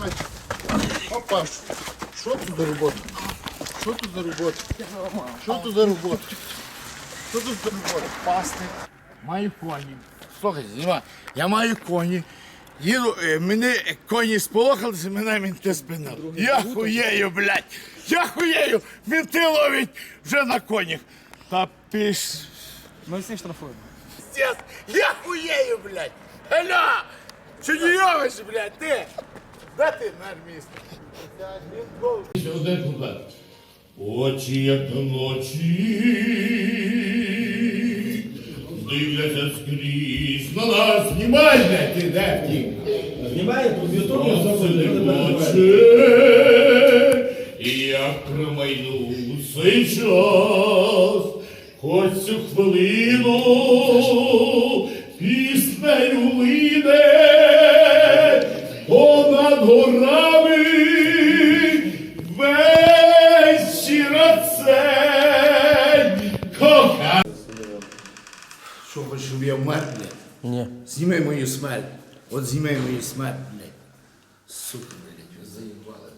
знімай. Опа, що тут за робота? Що тут за робота? Що тут за робота? Що тут за робота? Пасти. Маю коні. Слухай, знімай. Я маю коні. Їду, е, мене коні сполохалися, мене мінти спинили. Я хуєю, блядь. Я хуєю. Мінти ловить вже на конях. Та піш. Ми всіх штрафуємо. Пиздец, я хуею, блядь! Алло! Чудіович, блядь, ти! Де ти, норміст? Один куплет. Очі, як ночі, дивляться скрізь на нас. Знімай, де ти, де ти? Знімає тут в Ютубі, Ночі, і як промайнув цей час, хоч цю хвилину піснею вийде горами вечіра цей коханий. Що хочеш, щоб я вмер, блядь? Ні. Зніми мою смерть. От зніми мою смерть, блядь. Сука, блядь, ви заїбали.